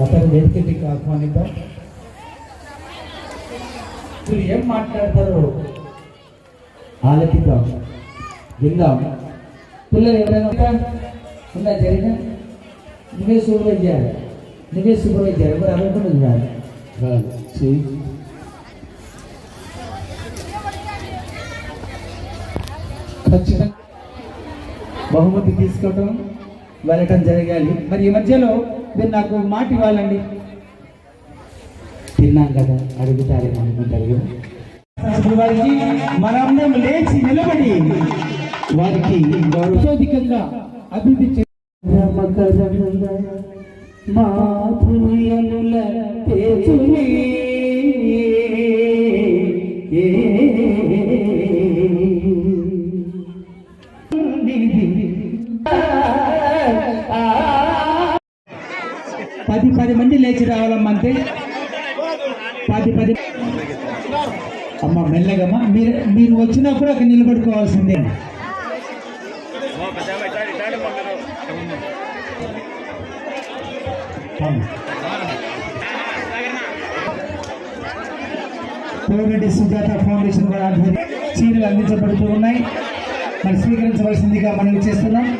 అతను వేదికకి ఆహ్వానిద్దాం మీరు ఏం మాట్లాడతారో ఆలకిద్దాం. విందాం. పిల్లలు ఎవరైనా ఉందా? జరిగిన? నువ్వే సూపర్వైజర్ నువ్వే సూపర్వైజర్ ఎవరు అడగకుండా చూడాలి ఖచ్చితంగా. బహుమతి తీసుకోవటం వెళ్ళటం జరగాలి. మరి ఈ మధ్యలో మీరు నాకు మాట ఇవ్వాలండి. తిన్నాం కదా అడుగుతారేమో అనుకుంటారు కదా వారికి మనందరం లేచి నిలబడి వారికి గౌరవోధికంగా అభివృద్ధి మాధుర్యముల తేజులే పది పది మంది లేచి రావాలమ్మా పది పది. అమ్మ మెల్లగమ్మా. మీరు మీరు వచ్చినప్పుడు అక్కడ నిలబడుకోవాల్సిందే. అమ్మ. కోవిడ్ సుజాత ఫౌండేషన్ కూడా చీరలు అందించబడుతూ ఉన్నాయి. మరి స్వీకరించవలసిందిగా మనం చేస్తున్నాం.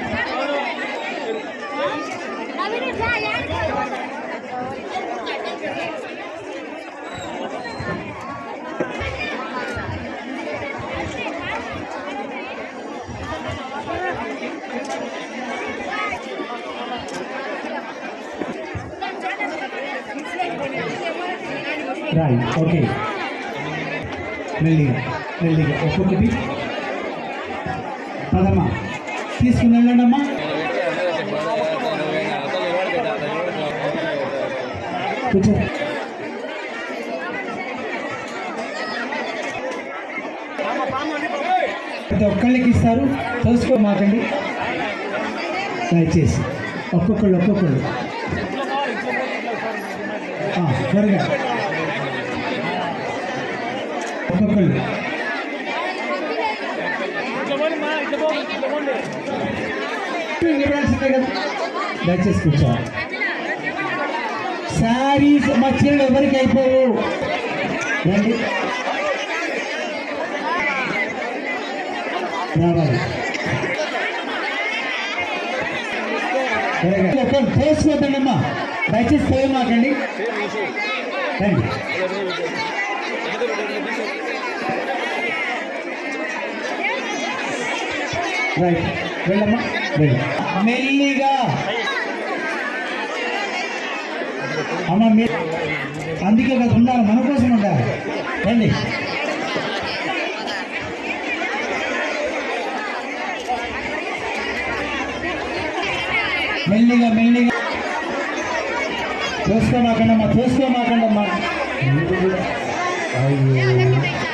రైట్ ఓకే మెల్లిగా మెల్లిగా ఒక్కొక్కటి పదమ్మా తీసుకుని వెళ్ళండమ్మా. కూర్చో. ప్రతి ఒక్కళ్ళకి ఇస్తారు. చూసుకో మాకండి. దయచేసి ఒక్కొక్కళ్ళు ఒక్కొక్కళ్ళు. ఆ, త్వరగా ఒక్కొక్కళ్ళు ఇవ్వాల్సిందే కదా దయచేసి కూర్చోవాలి శారీస్ మా చీరలు ఎవరికి అయిపోవు? రండి. రావాలి. చేసుకోవద్దమ్మా దయచేసి పోయమాకండి రండి. రైట్. వెళ్ళమ్మా. మెల్లిగా. అమ్మ అందుకే కదా ఉండాలి మన కోసం ఉండాలి. రండి. మెల్లిగా మెల్లిగా. చూసుకోమాకండమ్మా చూసుకోమాకండమ్మా. అయ్యో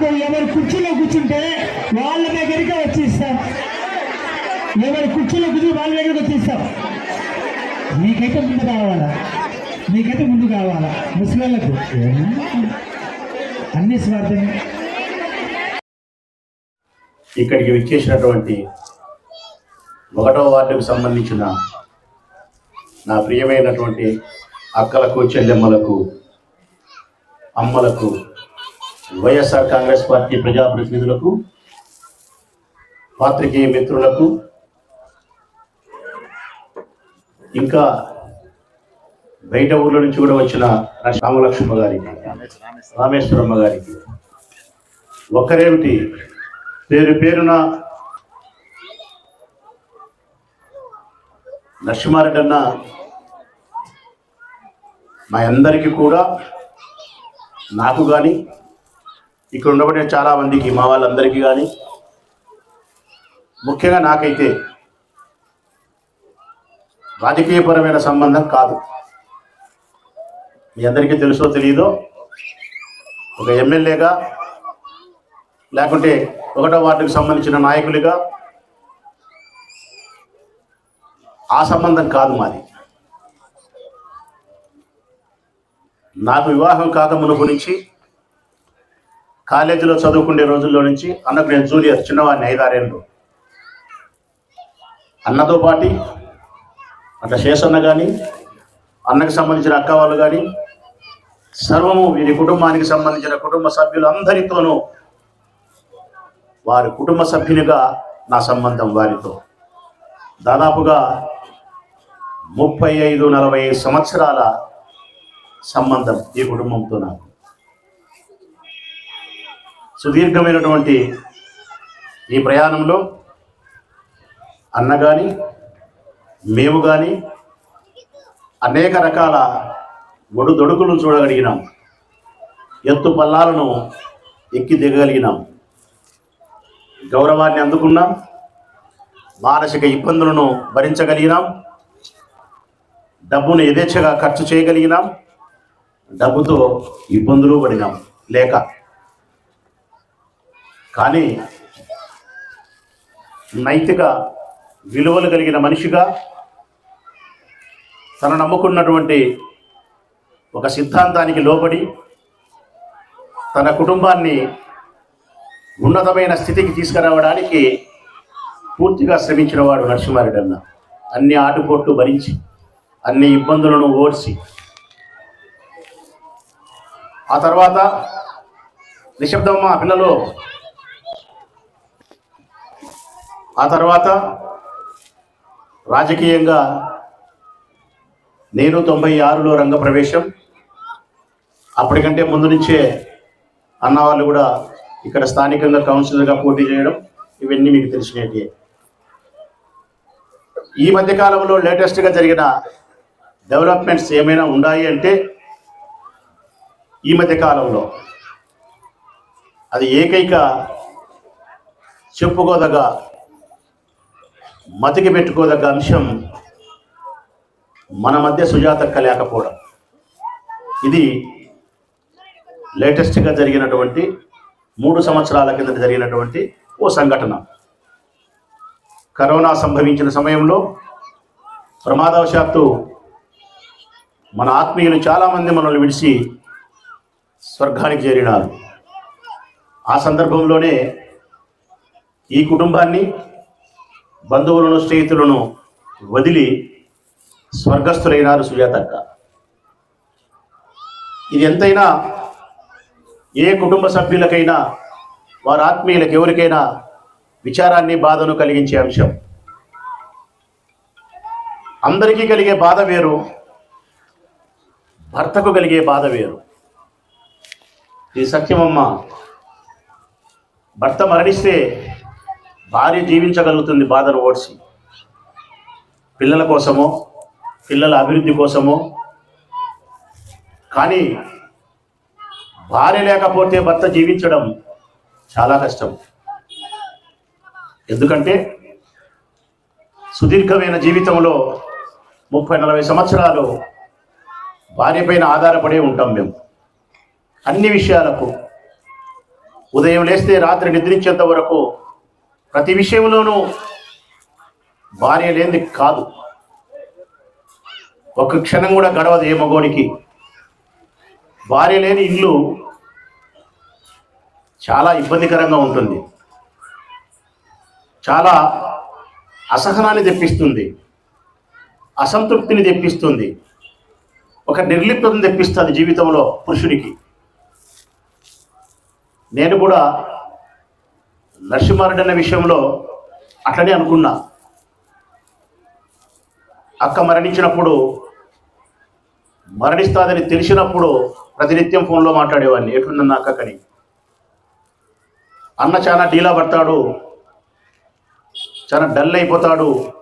ఇప్పుడు ఎవరు కుర్చీలో కూర్చుంటే వాళ్ళ దగ్గరికి వచ్చి ఇస్తాం ఎవరు కుర్చీలో కూర్చుని వాళ్ళ దగ్గరికి వచ్చి ఇస్తాం మీకైతే ముందు కావాలా? మీకైతే ముందు కావాలా? ముస్లింలకు అన్ని స్వార్థమే. ఇక్కడికి విచ్చేసినటువంటి ఒకటో వార్డుకు సంబంధించిన నా ప్రియమైనటువంటి అక్కలకు చెల్లెమ్మలకు అమ్మలకు వైఎస్ఆర్ కాంగ్రెస్ పార్టీ ప్రజాప్రతినిధులకు పాత్రికేయ మిత్రులకు ఇంకా బయట ఊర్ల నుంచి కూడా వచ్చిన రామలక్ష్మ గారికి రామేశ్వరమ్మ గారికి. ఒక్కరేమిటి? పేరు పేరున నరసింహారెడ్డి అన్న మా అందరికీ కూడా నాకు కానీ ఇక్కడ ఉండబడిన చాలా మందికి మా వాళ్ళందరికీ కానీ ముఖ్యంగా నాకైతే రాజకీయపరమైన సంబంధం కాదు. మీ అందరికీ తెలుసో తెలియదో ఒక ఎమ్మెల్యేగా లేకుంటే ఒకటో వార్డుకు సంబంధించిన నాయకులుగా ఆ సంబంధం కాదు మాది. నాకు వివాహం కాక మునుపు నుంచి కాలేజీలో చదువుకునే రోజుల్లో నుంచి అన్నకు నేను జూనియర్ చిన్నవాడిని ఐదారేళ్ళు. అన్నతో పాటి అట్లా శేషన్న కానీ అన్నకు సంబంధించిన అక్క వాళ్ళు కానీ సర్వము వీరి కుటుంబానికి సంబంధించిన కుటుంబ సభ్యులందరితోనూ వారి కుటుంబ సభ్యునిగా నా సంబంధం వారితో. దాదాపుగా ముప్పై ఐదు నలభై సంవత్సరాల సంబంధం ఈ కుటుంబంతో నాకు. సుదీర్ఘమైనటువంటి ఈ ప్రయాణంలో అన్న కానీ మేము కానీ అనేక రకాల ఒడుదొడుకులు చూడగలిగినాం. ఎత్తు పల్లాలను ఎక్కి దిగగలిగినాం. గౌరవాన్ని అందుకున్నాం. మానసిక ఇబ్బందులను భరించగలిగినాం. డబ్బును యథేచ్ఛగా ఖర్చు చేయగలిగినాం. డబ్బుతో ఇబ్బందులు పడినాం. లేక కానీ నైతిక విలువలు కలిగిన మనిషిగా తను నమ్ముకున్నటువంటి ఒక సిద్ధాంతానికి లోబడి తన కుటుంబాన్ని ఉన్నతమైన స్థితికి తీసుకురావడానికి పూర్తిగా శ్రమించిన వాడు నరసింహారెడ్డి అన్ని. ఆటుపోట్లు భరించి అన్ని ఇబ్బందులను ఓడ్చి ఆ తర్వాత నిశ్శబ్దమ్మ పిల్లలు ఆ తర్వాత రాజకీయంగా నేను తొంభై ఆరులో రంగప్రవేశం. అప్పటికంటే ముందు నుంచే అన్న వాళ్ళు కూడా ఇక్కడ స్థానికంగా కౌన్సిలర్గా పోటీ చేయడం ఇవన్నీ మీకు తెలిసినవి ఈ మధ్య కాలంలో లేటెస్ట్గా జరిగిన డెవలప్మెంట్స్ ఏమైనా ఉన్నాయి అంటే ఈ మధ్య కాలంలో అది ఏకైక చెప్పుకోదగ్గ మతికి పెట్టుకోదగ్గ అంశం మన మధ్య సుజాతక్క లేకపోవడం. ఇది లేటెస్ట్గా జరిగినటువంటి మూడు సంవత్సరాల కింద జరిగినటువంటి ఓ సంఘటన. కరోనా సంభవించిన సమయంలో ప్రమాదవశాత్తు మన ఆత్మీయులు చాలామంది మనల్ని విడిచి స్వర్గానికి చేరినారు. ఆ సందర్భంలోనే ఈ కుటుంబాన్ని బంధువులను స్నేహితులను వదిలి స్వర్గస్థులైనారు సుజాతక్క. ఇది ఎంతైనా ఏ కుటుంబ సభ్యులకైనా వారి ఆత్మీయులకు ఎవరికైనా విచారాన్ని బాధను కలిగించే అంశం. అందరికీ కలిగే బాధ వేరు భర్తకు కలిగే బాధ వేరు. ఇది సత్యమమ్మ భర్త మరణిస్తే భార్య జీవించగలుగుతుంది బాధను ఓడ్చి పిల్లల కోసమో పిల్లల అభివృద్ధి కోసమో. కానీ భార్య లేకపోతే భర్త జీవించడం చాలా కష్టం. ఎందుకంటే సుదీర్ఘమైన జీవితంలో ముప్పై నలభై సంవత్సరాలు భార్య పైన ఆధారపడే ఉంటాం మేము. అన్ని విషయాలకు ఉదయం లేస్తే రాత్రి నిద్రించేంత వరకు ప్రతి విషయంలోనూ భార్య లేనిది కాదు. ఒక క్షణం కూడా గడవదు ఏ మగోడికి. భార్య లేని ఇల్లు చాలా ఇబ్బందికరంగా ఉంటుంది. చాలా అసహనాన్ని తెప్పిస్తుంది. అసంతృప్తిని తెప్పిస్తుంది. ఒక నిర్లిప్తను తెప్పిస్తుంది జీవితంలో పురుషుడికి. నేను కూడా నరసింహారెడ్డి విషయంలో అట్లనే అనుకున్నా. అక్క మరణించినప్పుడు మరణిస్తాదని తెలిసినప్పుడు ప్రతినిత్యం ఫోన్లో మాట్లాడేవాడిని. ఎట్లుందన్న అక్కకని. అన్న చాలా డీలా పడతాడు. చాలా డల్ అయిపోతాడు.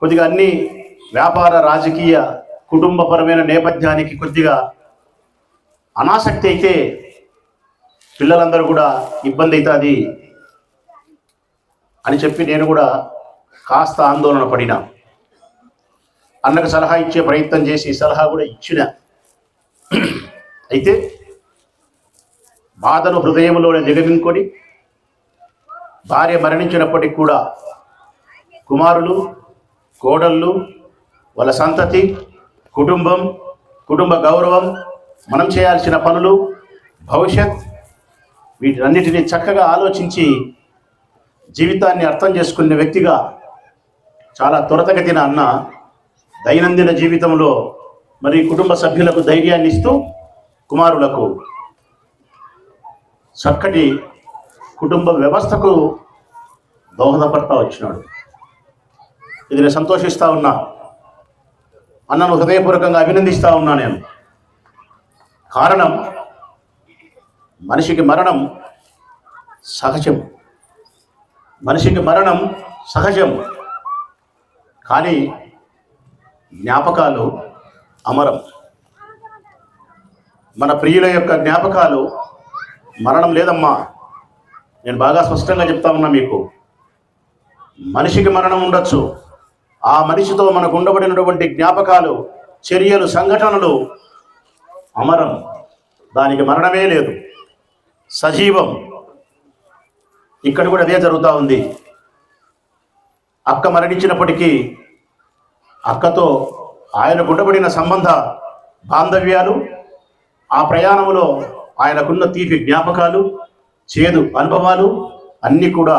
కొద్దిగా అన్ని వ్యాపార రాజకీయ కుటుంబపరమైన నేపథ్యానికి కొద్దిగా అనాసక్తి అయితే పిల్లలందరూ కూడా ఇబ్బంది అవుతుంది అని చెప్పి నేను కూడా కాస్త ఆందోళన పడినా. అన్నకు సలహా ఇచ్చే ప్రయత్నం చేసి సలహా కూడా ఇచ్చిన. అయితే బాధను హృదయంలోనే దిగమింకొని భార్య మరణించినప్పటికి కూడా కుమారులు కోడళ్ళు వాళ్ళ సంతతి కుటుంబం కుటుంబ గౌరవం మనం చేయాల్సిన పనులు భవిష్యత్ వీటన్నిటిని చక్కగా ఆలోచించి జీవితాన్ని అర్థం చేసుకునే వ్యక్తిగా చాలా త్వరతగతిన అన్న దైనందిన జీవితంలో మరి కుటుంబ సభ్యులకు ధైర్యాన్ని ఇస్తూ కుమారులకు చక్కటి కుటుంబ వ్యవస్థకు దోహదపడతా వచ్చినాడు. ఇది నేను సంతోషిస్తూ ఉన్నా. అన్నను హృదయపూర్వకంగా అభినందిస్తూ ఉన్నా నేను. కారణం మనిషికి మరణం సహజం. మనిషికి మరణం సహజం. కానీ జ్ఞాపకాలు అమరం. మన ప్రియుల యొక్క జ్ఞాపకాలు మరణం లేదమ్మా. నేను బాగా స్పష్టంగా చెప్తా ఉన్నా మీకు. మనిషికి మరణం ఉండొచ్చు. ఆ మనిషితో మనకు ఉండబడినటువంటి జ్ఞాపకాలు చర్యలు సంఘటనలు అమరం. దానికి మరణమే లేదు. సజీవం. ఇక్కడ కూడా అదే జరుగుతూ ఉంది. అక్క మరణించినప్పటికీ అక్కతో ఆయన గుండబడిన సంబంధ బాంధవ్యాలు ఆ ప్రయాణంలో ఆయనకున్న తీపి జ్ఞాపకాలు చేదు అనుభవాలు అన్నీ కూడా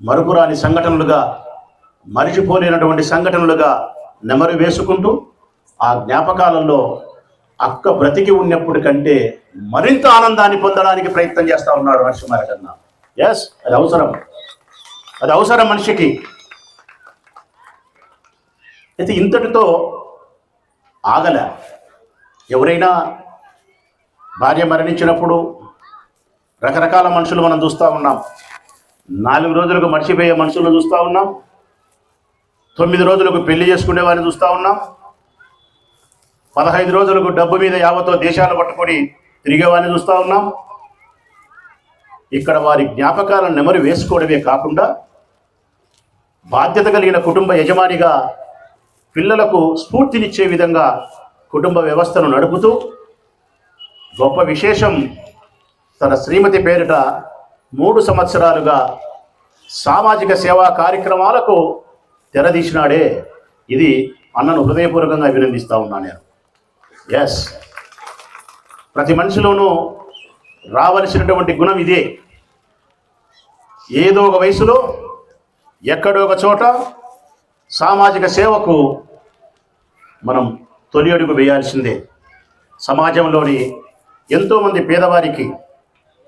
మరుపురాని సంఘటనలుగా మరిచిపోలేనటువంటి సంఘటనలుగా నెమరు వేసుకుంటూ ఆ జ్ఞాపకాలలో అక్క బ్రతికి ఉన్నప్పుడు కంటే మరింత ఆనందాన్ని పొందడానికి ప్రయత్నం చేస్తా ఉన్నాడు నరసింహార కన్నా. ఎస్ అది అవసరం. అది అవసరం మనిషికి. అయితే ఇంతటితో ఆగల. ఎవరైనా భార్య మరణించినప్పుడు రకరకాల మనుషులు మనం చూస్తూ ఉన్నాం. నాలుగు రోజులకు మర్చిపోయే మనుషులను చూస్తూ ఉన్నాం. తొమ్మిది రోజులకు పెళ్ళి చేసుకునే వారిని చూస్తూ ఉన్నాం. పదహైదు రోజులకు డబ్బు మీద యావతో దేశాలు పట్టుకొని తిరిగేవారిని చూస్తూ ఉన్నాం. ఇక్కడ వారి జ్ఞాపకాలను నెమరు వేసుకోవడమే కాకుండా బాధ్యత కలిగిన కుటుంబ యజమానిగా పిల్లలకు స్ఫూర్తినిచ్చే విధంగా కుటుంబ వ్యవస్థను నడుపుతూ గొప్ప విశేషం తన శ్రీమతి పేరిట మూడు సంవత్సరాలుగా సామాజిక సేవా కార్యక్రమాలకు తెరదీసినాడే. ఇది అన్నను హృదయపూర్వకంగా అభినందిస్తూ ఉన్నాను నేను. ఎస్ ప్రతి మనిషిలోనూ రావలసినటువంటి గుణం ఇదే. ఏదో ఒక వయసులో ఎక్కడో ఒక చోట సామాజిక సేవకు మనం తొలి అడుగు వేయాల్సిందే. సమాజంలోని ఎంతోమంది పేదవారికి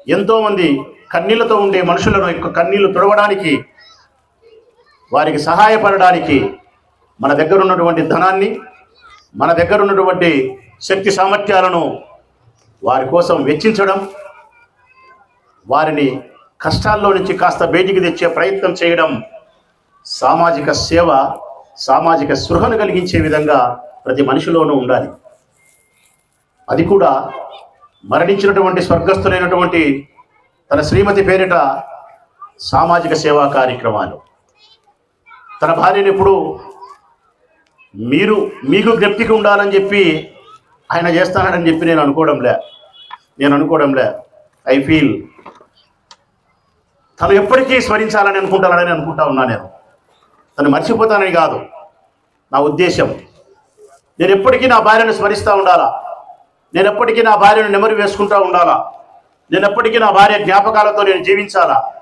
ఎంతోమంది కన్నీళ్ళతో ఉండే మనుషులను యొక్క కన్నీళ్ళు తుడవడానికి వారికి సహాయపడడానికి మన దగ్గర ఉన్నటువంటి ధనాన్ని మన దగ్గర ఉన్నటువంటి శక్తి సామర్థ్యాలను వారి కోసం వెచ్చించడం వారిని కష్టాల్లో నుంచి కాస్త బయటికి తెచ్చే ప్రయత్నం చేయడం సామాజిక సేవ సామాజిక స్పృహను కలిగించే విధంగా ప్రతి మనిషిలోనూ ఉండాలి. అది కూడా మరణించినటువంటి స్వర్గస్థులైనటువంటి తన శ్రీమతి పేరిట సామాజిక సేవా కార్యక్రమాలు. తన భార్యను ఎప్పుడు మీరు మీకు జ్ఞప్తికి ఉండాలని చెప్పి ఆయన చేస్తానని చెప్పి నేను అనుకోవడంలే. నేను అనుకోవడంలే. ఐ ఫీల్ తను ఎప్పటికీ స్మరించాలని అనుకుంటానని అనుకుంటా ఉన్నా నేను. తను మర్చిపోతానని కాదు. నా ఉద్దేశం నేను ఎప్పటికీ నా భార్యను స్మరిస్తూ ఉండాలా? నేను ఎప్పటికీ నా భార్యను నెమరు వేసుకుంటూ ఉండాలా? నేను ఎప్పటికీ నా భార్య జ్ఞాపకాలతో నేను జీవించాలా?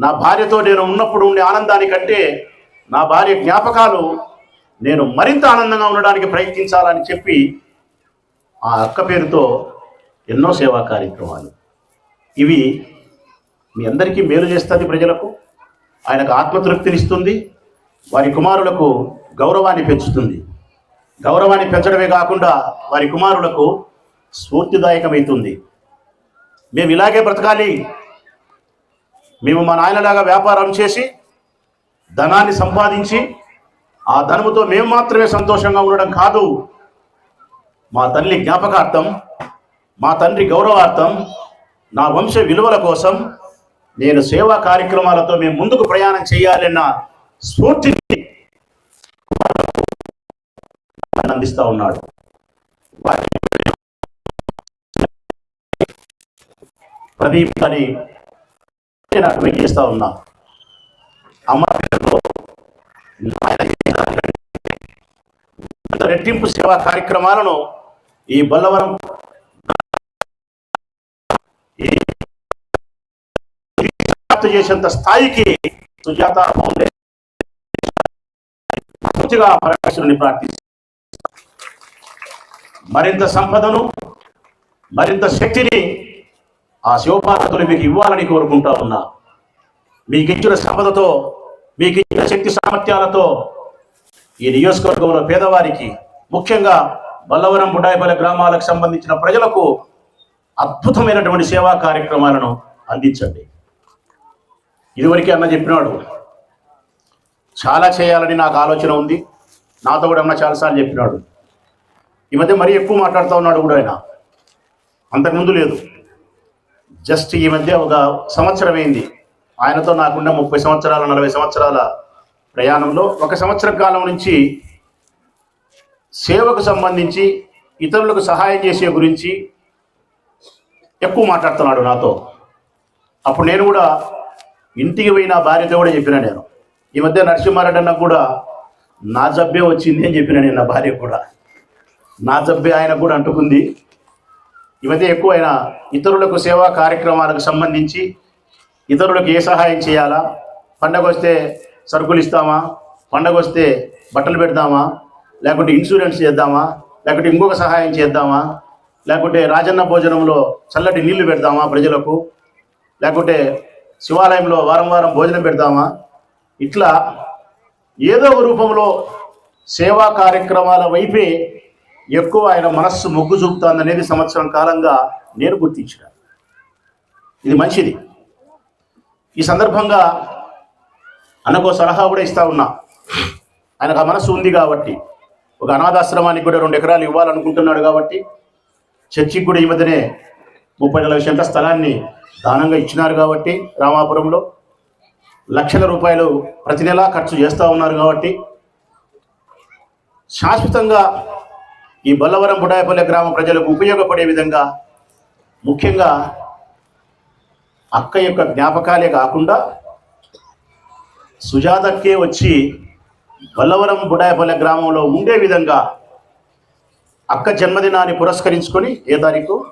నా భార్యతో నేను ఉన్నప్పుడు ఉండే ఆనందానికంటే నా భార్య జ్ఞాపకాలు నేను మరింత ఆనందంగా ఉండడానికి ప్రయత్నించాలని చెప్పి ఆ అక్క పేరుతో ఎన్నో సేవా కార్యక్రమాలు. ఇవి మీ అందరికీ మేలు చేస్తుంది ప్రజలకు ఆయనకు ఆత్మతృప్తినిస్తుంది వారి కుమారులకు గౌరవాన్ని పెంచుతుంది. గౌరవాన్ని పెంచడమే కాకుండా వారి కుమారులకు స్ఫూర్తిదాయకమవుతుంది. మేము ఇలాగే బ్రతకాలి. మేము మా నాయనలాగా వ్యాపారం చేసి ధనాన్ని సంపాదించి ఆ ధనముతో మేము మాత్రమే సంతోషంగా ఉండడం కాదు. మా తల్లి జ్ఞాపకార్థం మా తండ్రి గౌరవార్థం నా వంశ విలువల కోసం నేను సేవా కార్యక్రమాలతో మేము ముందుకు ప్రయాణం చేయాలన్న స్ఫూర్తిని అందిస్తూ ఉన్నాడు. ప్రదీప్ అని నేను అడ్వైట్ చేస్తా ఉన్నా. అమ్మ రెట్టింపు సేవా కార్యక్రమాలను ఈ బొల్లవరం చేసేంత స్థాయికి సుజాత పూర్తిగా పరమేశ్వరుని మరింత సంపదను మరింత శక్తిని ఆ శివపార్వతులు మీకు ఇవ్వాలని కోరుకుంటా ఉన్నా. మీకు ఇచ్చిన సంపదతో మీకు ఇచ్చిన శక్తి సామర్థ్యాలతో ఈ నియోజకవర్గంలో పేదవారికి ముఖ్యంగా బల్లవరం బుడాయిపల్లి గ్రామాలకు సంబంధించిన ప్రజలకు అద్భుతమైనటువంటి సేవా కార్యక్రమాలను అందించండి. ఇదివరకే అన్న చెప్పినాడు చాలా చేయాలని నాకు ఆలోచన ఉంది నాతో కూడా అన్న చాలాసార్లు చెప్పినాడు. ఈ మధ్య మరీ ఎక్కువ మాట్లాడుతూ ఉన్నాడు కూడా ఆయన. అంతకుముందు లేదు. జస్ట్ ఈ మధ్య ఒక సంవత్సరం అయింది. ఆయనతో నాకున్న ముప్పై సంవత్సరాల నలభై సంవత్సరాల ప్రయాణంలో. ఒక సంవత్సరం కాలం నుంచి సేవకు సంబంధించి ఇతరులకు సహాయం చేసే గురించి ఎక్కువ మాట్లాడుతున్నాడు నాతో. అప్పుడు నేను కూడా ఇంటికి పోయి నా భార్యతో కూడా చెప్పిన నేను. ఈ మధ్య నరసింహారెడ్డి అన్న కూడా నా జబ్బే వచ్చింది అని చెప్పిన నేను నా భార్య కూడా. నా జబ్బే ఆయన కూడా అంటుకుంది. ఈ మధ్య ఎక్కువ ఆయన ఇతరులకు సేవా కార్యక్రమాలకు సంబంధించి ఇతరులకు ఏ సహాయం చేయాలా? పండగ వస్తే సరుకులు ఇస్తామా? పండగ వస్తే బట్టలు పెడదామా లేకుంటే ఇన్సూరెన్స్ చేద్దామా? లేకుంటే ఇంకొక సహాయం చేద్దామా? లేకుంటే రాజన్న భోజనంలో చల్లటి నీళ్ళు పెడదామా ప్రజలకు? లేకుంటే శివాలయంలో వారం వారం భోజనం పెడదామా ఇట్లా ఏదో ఒక రూపంలో సేవా కార్యక్రమాల వైపే ఎక్కువ ఆయన మనస్సు మొగ్గు చూపుతాందనేది సంవత్సరం కాలంగా నేను గుర్తించిన. ఇది మంచిది. ఈ సందర్భంగా అన్నకో సలహా కూడా ఇస్తా ఉన్నా. ఆయనకు ఆ మనస్సు ఉంది కాబట్టి. ఒక అనాథాశ్రమానికి కూడా రెండు ఎకరాలు ఇవ్వాలనుకుంటున్నాడు కాబట్టి చర్చికి కూడా ఈ మధ్యనే ముప్పై నలభై సెంట్ల స్థలాన్ని దానంగా ఇచ్చినారు కాబట్టి రామాపురంలో లక్షల రూపాయలు ప్రతి నెలా ఖర్చు చేస్తూ ఉన్నారు కాబట్టి శాశ్వతంగా ఈ బల్లవరం బుడాయపల్లె గ్రామ ప్రజలకు ఉపయోగపడే విధంగా ముఖ్యంగా అక్క యొక్క జ్ఞాపకాలే కాకుండా సుజాతకే వచ్చి బల్లవరం బుడాయపల్లె గ్రామంలో ఉండే విధంగా అక్క జన్మదినాన్ని పురస్కరించుకొని ఏ తారీఖు?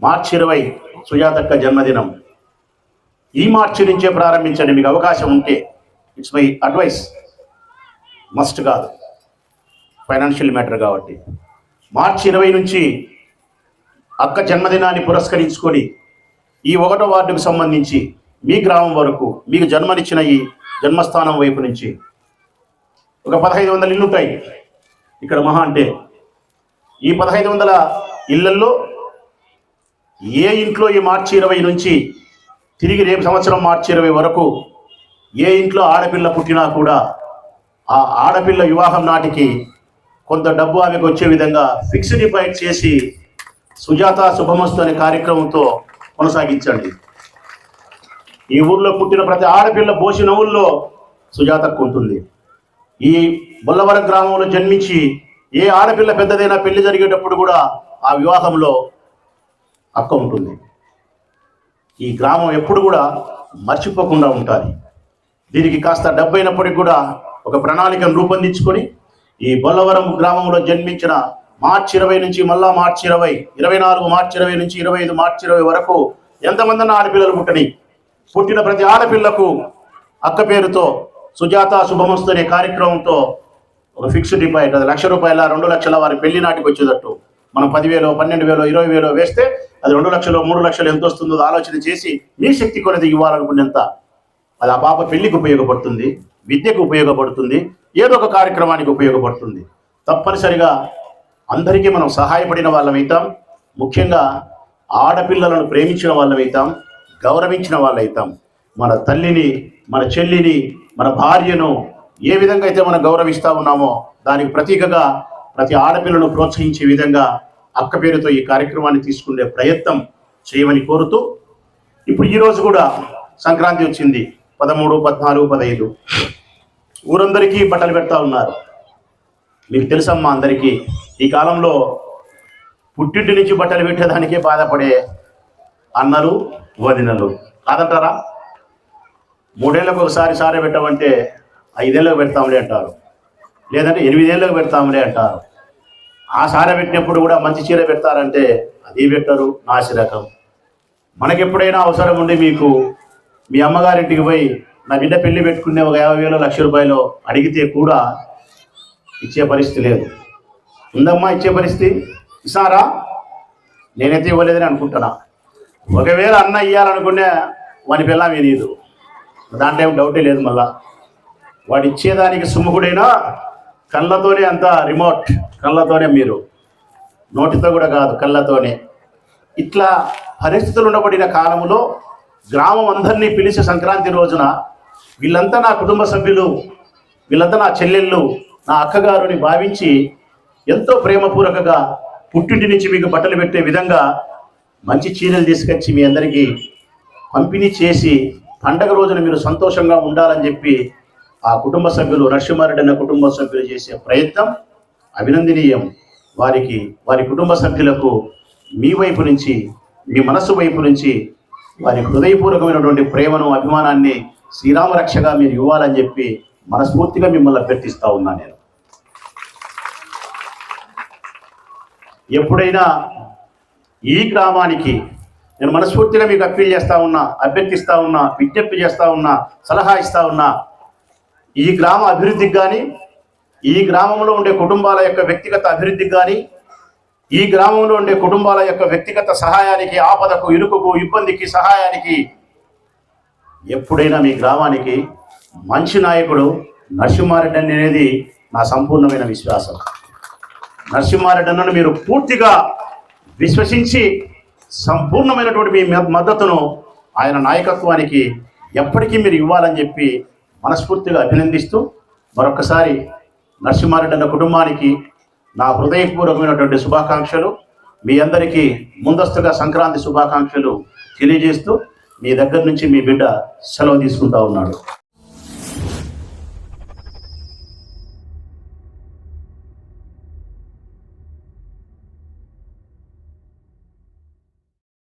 మార్చి ఇరవై. సుజాతక్క జన్మదినం. ఈ మార్చి నుంచే ప్రారంభించండి. మీకు అవకాశం ఉంటే ఇట్స్ మై అడ్వైస్. మస్ట్ కాదు. ఫైనాన్షియల్ మ్యాటర్ కాబట్టి. మార్చి ఇరవై నుంచి అక్క జన్మదినాన్ని పురస్కరించుకొని ఈ ఒకటో వార్డుకు సంబంధించి మీ గ్రామం వరకు మీకు జన్మనిచ్చిన ఈ జన్మస్థానం వైపు నుంచి ఒక పదహైదు వందల ఇల్లు ఉంటాయి ఇక్కడ మహా అంటే ఈ పదహైదు వందల ఇళ్ళల్లో ఏ ఇంట్లో ఈ మార్చి ఇరవై నుంచి తిరిగి రేపు సంవత్సరం మార్చి ఇరవై వరకు ఏ ఇంట్లో ఆడపిల్ల పుట్టినా కూడా ఆ ఆడపిల్ల వివాహం నాటికి కొంత డబ్బు ఆమెకు వచ్చే విధంగా ఫిక్స్డ్ డిపాజిట్ చేసి సుజాత శుభమస్తు అనే కార్యక్రమంతో కొనసాగించండి. ఈ ఊర్లో పుట్టిన ప్రతి ఆడపిల్ల పోసిన ఊళ్ళో సుజాతకు ఉంటుంది ఈ బొల్లవరం గ్రామంలో జన్మించి ఏ ఆడపిల్ల పెద్దదైనా పెళ్ళి జరిగేటప్పుడు కూడా ఆ వివాహంలో అక్క ఉంటుంది. ఈ గ్రామం ఎప్పుడు కూడా మర్చిపోకుండా ఉంటుంది. దీనికి కాస్త డబ్బు అయినప్పటికీ కూడా ఒక ప్రణాళికను రూపొందించుకొని ఈ బొల్లవరం గ్రామంలో జన్మించిన మార్చి ఇరవై నుంచి మళ్ళా మార్చి ఇరవై ఇరవై నాలుగు మార్చి ఇరవై నుంచి ఇరవై ఐదు మార్చి ఇరవై వరకు ఎంతమంది ఆడపిల్లలు పుట్టని పుట్టిన ప్రతి ఆడపిల్లకు అక్క పేరుతో సుజాత శుభమస్తు అనే కార్యక్రమంతో ఒక ఫిక్స్డ్ డిపాజిట్ అది లక్ష రూపాయల రెండు లక్షల వారి పెళ్ళి నాటికి వచ్చేటట్టు. మనం పదివేలు పన్నెండు వేలు ఇరవై వేలు వేస్తే అది రెండు లక్షలు మూడు లక్షలు ఎంత వస్తుందో ఆలోచన చేసి మీ శక్తి కొలది ఇవ్వాలనుకునేంత అది ఆ పాప పెళ్ళికి ఉపయోగపడుతుంది విద్యకు ఉపయోగపడుతుంది ఏదో ఒక కార్యక్రమానికి ఉపయోగపడుతుంది. తప్పనిసరిగా అందరికీ మనం సహాయపడిన వాళ్ళమైతాం ముఖ్యంగా ఆడపిల్లలను ప్రేమించిన వాళ్ళమైతాం గౌరవించిన వాళ్ళైతాం. మన తల్లిని మన చెల్లిని మన భార్యను ఏ విధంగా అయితే మనం గౌరవిస్తూ ఉన్నామో దానికి ప్రతీకగా ప్రతి ఆడపిల్లను ప్రోత్సహించే విధంగా అక్క పేరుతో ఈ కార్యక్రమాన్ని తీసుకునే ప్రయత్నం చేయమని కోరుతూ ఇప్పుడు ఈరోజు కూడా సంక్రాంతి వచ్చింది. పదమూడు పద్నాలుగు పదహైదు. ఊరందరికీ బట్టలు పెడతా ఉన్నారు. మీకు తెలుసమ్మా అందరికీ ఈ కాలంలో పుట్టింటి నుంచి బట్టలు పెట్టేదానికే బాధపడే అన్నలు వదినలు కాదంటారా? మూడేళ్ళకు ఒకసారి సారే పెట్టమంటే ఐదేళ్ళకు పెడతాంలే అంటారు. లేదంటే ఎనిమిదేళ్ళకు పెడతాంలే అంటారు. ఆ సారే పెట్టినప్పుడు కూడా మంచి చీర పెడతారంటే అది పెట్టరు నాసి రకం. మనకి ఎప్పుడైనా అవసరం ఉండి మీకు మీ అమ్మగారింటికి పోయి నా బిడ్డ పెళ్ళి పెట్టుకునే ఒక యాభై వేలు లక్ష రూపాయలు అడిగితే కూడా ఇచ్చే పరిస్థితి లేదు. ఉందమ్మా ఇచ్చే పరిస్థితి? ఇస్తారా? నేనైతే ఇవ్వలేదని అనుకుంటున్నా. ఒకవేళ అన్న ఇయ్యాలనుకునే వాని పిల్ల వినీదు దాంట్లో ఏం డౌటే లేదు మళ్ళా. వాడు ఇచ్చేదానికి సుముఖుడైనా కళ్ళతోనే అంత రిమోట్ కళ్ళతోనే మీరు. నోటితో కూడా కాదు కళ్ళతోనే. ఇట్లా పరిస్థితులు ఉండబడిన కాలంలో గ్రామం అందరినీ పిలిచి సంక్రాంతి రోజున వీళ్ళంతా నా కుటుంబ సభ్యులు వీళ్ళంతా నా చెల్లెళ్ళు నా అక్కగారుని భావించి ఎంతో ప్రేమపూర్వకంగా పుట్టింటి నుంచి మీకు బట్టలు పెట్టే విధంగా మంచి చీరలు తీసుకొచ్చి మీ అందరికీ పంపిణీ చేసి పండగ రోజున మీరు సంతోషంగా ఉండాలని చెప్పి ఆ కుటుంబ సభ్యులు నరసింహారెడ్డి అన్న కుటుంబ సభ్యులు చేసే ప్రయత్నం అభినందనీయం. వారికి వారి కుటుంబ సభ్యులకు మీ వైపు నుంచి మీ మనస్సు వైపు నుంచి వారి హృదయపూర్వకమైనటువంటి ప్రేమను అభిమానాన్ని శ్రీరామరక్షగా మీరు ఇవ్వాలని చెప్పి మనస్ఫూర్తిగా మిమ్మల్ని అభ్యర్థిస్తూ ఉన్నా నేను. ఎప్పుడైనా ఈ గ్రామానికి నేను మనస్ఫూర్తిగా మీకు అప్పీల్ చేస్తా ఉన్నా అభ్యర్థిస్తా ఉన్నా విజ్ఞప్తి చేస్తూ ఉన్నా సలహా ఇస్తూ ఉన్నా ఈ గ్రామ అభివృద్ధికి కానీ ఈ గ్రామంలో ఉండే కుటుంబాల యొక్క వ్యక్తిగత అభివృద్ధికి కానీ ఈ గ్రామంలో ఉండే కుటుంబాల యొక్క వ్యక్తిగత సహాయానికి ఆపదకు ఇరుకుకు ఇబ్బందికి సహాయానికి ఎప్పుడైనా మీ గ్రామానికి మంచి నాయకుడు నరసింహారెడ్డి అనేది నా సంపూర్ణమైన విశ్వాసం. నరసింహారెడ్డి అన్నను మీరు పూర్తిగా విశ్వసించి సంపూర్ణమైనటువంటి మీ మద్దతును ఆయన నాయకత్వానికి ఎప్పటికీ మీరు ఇవ్వాలని చెప్పి మనస్ఫూర్తిగా అభినందిస్తూ మరొకసారి నరసింహారెడ్డి కుటుంబానికి నా హృదయపూర్వకమైనటువంటి శుభాకాంక్షలు. మీ అందరికీ ముందస్తుగా సంక్రాంతి శుభాకాంక్షలు తెలియజేస్తూ మీ దగ్గర నుంచి మీ బిడ్డ సెలవు తీసుకుంటా ఉన్నాడు.